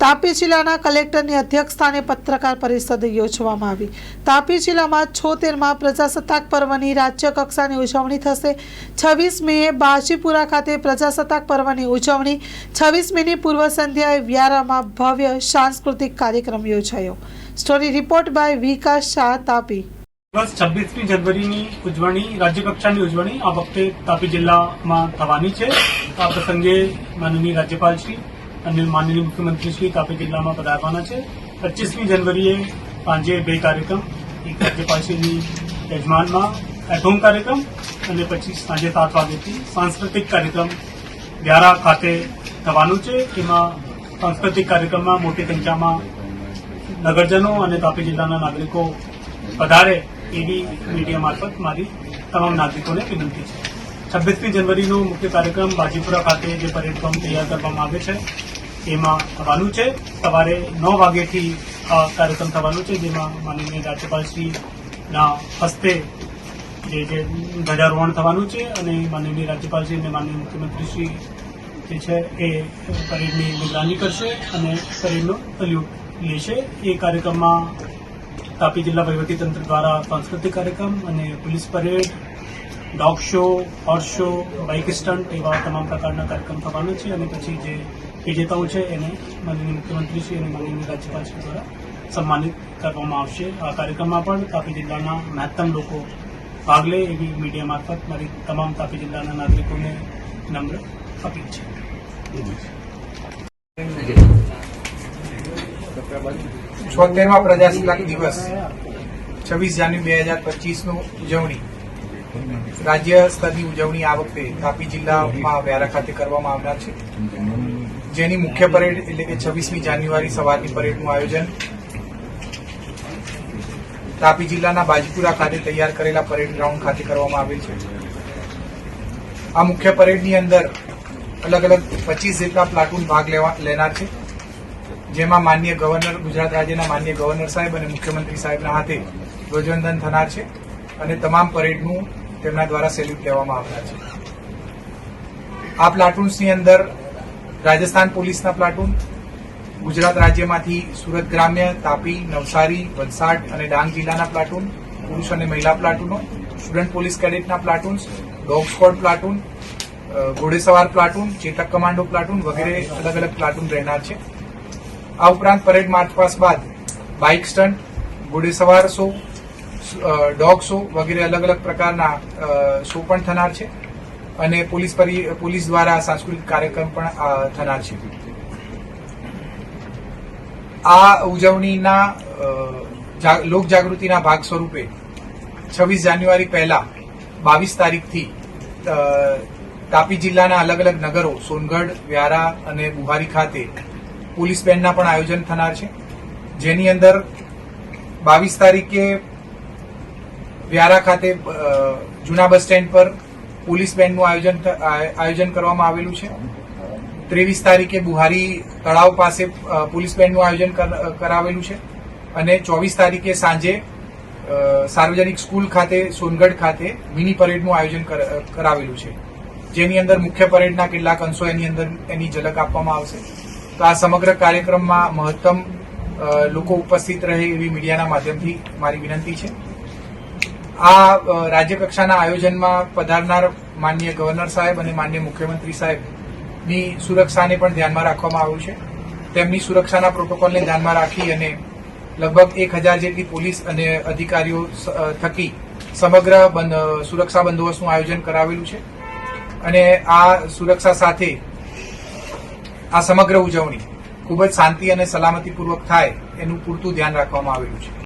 તાપી જિલ્લાના કલેક્ટરની અધ્યક્ષસ્થાને પત્રકાર પરિષદ યોજવામાં આવી. તાપી જિલ્લામાં છોતેરમાં પ્રજાસત્તાક પર્વની રાજ્ય કક્ષાની ઉજવણી થશે. છવ્વીસ મેએ બાજીપુરા ખાતે પ્રજાસત્તાક પર્વની ઉજવણી. છવ્વીસ મેની પૂર્વ સંધ્યાએ વ્યારામાં ભવ્ય સાંસ્કૃતિક કાર્યક્રમ યોજાયો. Story report by Vikas Shah Tapi. છવ્વીસમી જનવરીની ઉજવણી, રાજ્ય ઉજવણી આ વખતે તાપી જિલ્લામાં થવાની છે. આ પ્રસંગે માનનીય રાજ્યપાલશ્રી અને માનનીય મુખ્યમંત્રીશ્રી તાપી જિલ્લામાં પધારવાના છે. પચીસમી જનવરીએ સાંજે બે કાર્યક્રમ, એક રાજ્યપાલશ્રીની યજમાનમાં એટહોમ કાર્યક્રમ અને પછી સાંજે સાત વાગ્યાથી સાંસ્કૃતિક કાર્યક્રમ વ્યારા ખાતે થવાનું છે. એમાં સાંસ્કૃતિક કાર્યક્રમમાં મોટી સંખ્યામાં નગરજનો અને તાપી જિલ્લાના નાગરિકો પધારે એવી મીડિયા મારફત મારી તમામ નાગરિકોને વિનંતી છે. છવ્વીસમી જનવરીનો મુખ્ય કાર્યક્રમ બાજીપુરા ખાતે જે પરેડ ગ્રાઉન્ડ તૈયાર કરવામાં આવે છે. એમાં થવાનું છે. સવારે નવ વાગ્યાથી આ કાર્યક્રમ થવાનો છે, જેમાં માનનીય રાજ્યપાલશ્રીના હસ્તે જે જે ધ્વજારોહણ થવાનું છે અને માનનીય રાજ્યપાલશ્રી અને માનનીય મુખ્યમંત્રીશ્રી જે છે એ પરેડની નિગરાની કરશે અને પરેડનો સલ્યુટ લેશે. એ કાર્યક્રમમાં તાપી જિલ્લા વહીવટીતંત્ર દ્વારા સાંસ્કૃતિક કાર્યક્રમ અને police parade, dog show, horse show, bike stunt એવા તમામ પ્રકારના કાર્યક્રમ થવાના છે અને પછી જે વિજેતાઓ છે, એને માનનીય મુખ્યમંત્રીશ્રી અને માનનીય રાજ્યપાલશ્રી દ્વારા સન્માનિત કરવામાં આવશે. આ કાર્યક્રમમાં પણ તાપી જિલ્લાના મહત્તમ લોકો ભાગ લે એવી મીડિયા મારફત મારી તમામ તાપી જિલ્લાના નાગરિકોને નમ્ર અપીલ છે. છોતેરમા પ્રજાસત્તાક દિવસ, છવ્વીસ જાન્યુઆરી બે હજાર પચીસનું ઉજવણી. રાજ્ય સ્તરની ઉજવણી આ વખતે તાપી જિલ્લામાં વ્યારા ખાતે કરવામાં આવનાર છે. જેની મુખ્ય પરેડ એટલે કે છવ્વીસમી જાન્યુઆરી સવારની પરેડનું આયોજન તાપી જિલ્લાના બાજીપુરા ખાતે તૈયાર કરેલા પરેડ ગ્રાઉન્ડ ખાતે કરવામાં આવેલ છે. આ મુખ્ય પરેડની અંદર અલગ અલગ પચીસ જેટલા પ્લાટૂન ભાગ લેવા લેનાર છે. જેમાં માન્ય ગવર્નર ગુજરાત રાજ્યના માન્ય ગવર્નર સાહેબ અને મુખ્યમંત્રી સાહેબના હાથે ધ્વજવંદન થનાર છે અને તમામ પરેડનું તેમના દ્વારા સેલ્યુટ લેવામાં આવનાર છે. આ પ્લાટૂન્સની અંદર રાજસ્થાન પોલીસના પ્લાટૂન, ગુજરાત રાજ્યમાંથી સુરત ગ્રામ્ય, તાપી, નવસારી, વલસાડ અને ડાંગ જિલ્લાના પ્લાટૂન, પુરુષ અને મહિલા પ્લાટૂનો, સ્ટુડન્ટ પોલીસ કેડેટના પ્લાટૂન્સ, ડોગ સ્કોડ પ્લાટૂન ઘોડેસવાર પ્લાટૂન, ચેતક કમાન્ડો પ્લાટૂન વગેરે અલગ અલગ પ્લાટૂન રહેનાર છે. આ ઉપરાંત પરેડ માર્ચ પાસ બાદ બાઇક સ્ટન્ટ, ઘોડેસવાર શો ડોગ શો વગેરે અલગ અલગ પ્રકારના શો પણ થનાર છે. અને પોલીસ પરી- પોલીસ દ્વારા સાંસ્કૃતિક કાર્યક્રમ પણ થનાર છે. આ ઉજવણીના લોક જાગૃતિના ભાગ સ્વરૂપે છવ્વીસ જાન્યુઆરી પહેલા બાવીસ તારીખથી તાપી જિલ્લાના અલગ અલગ નગરો સોનગઢ, વ્યારા અને બુહારી ખાતે પોલીસ બેન્ડના પણ આયોજન થનાર છે. જેની અંદર બાવીસ તારીખે વ્યારા ખાતે જૂના બસ સ્ટેન્ડ પર પોલીસ બેન્ડનું આયોજન આયોજન કરવામાં આવેલું છે. ત્રેવીસ તારીખે બુહારી તળાવ પાસે પોલીસ બેન્ડનું આયોજન કર- કરાવેલું છે. અને ચોવીસ તારીખે સાંજે સાર્વજનિક સ્કૂલ ખાતે, સોનગઢ ખાતે મિની પરેડનું આયોજન કર- કરાવેલું છે. જેની અંદર મુખ્ય પરેડના કેટલાક અંશો એની અંદર, એની ઝલક આપવામાં આવશે. તો આ સમગ્ર કાર્યક્રમમાં મહત્તમ લોકો ઉપસ્થિત રહે એવી મીડિયાના માધ્યમથી મારી વિનંતી છે. આ રાજ્ય કક્ષાના આયોજનમાં પધારનાર માન્ય ગવર્નર સાહેબ અને માન્ય મુખ્યમંત્રી સાહેબની સુરક્ષાને પણ ધ્યાનમાં રાખવામાં આવ્યું છે. તેમની સુરક્ષાના પ્રોટોકોલને ધ્યાનમાં રાખી અને લગભગ એક હજાર જેટલી પોલીસ અને અધિકારીઓ થકી સમગ્ર સુરક્ષા બંદોબસ્તનું આયોજન કરાવેલું છે. અને આ સુરક્ષા સાથે આ સમગ્ર ઉજવણી ખૂબ જ શાંતિ અને સલામતીપૂર્વક થાય એનું પૂરતું ધ્યાન રાખવામાં આવેલું છે.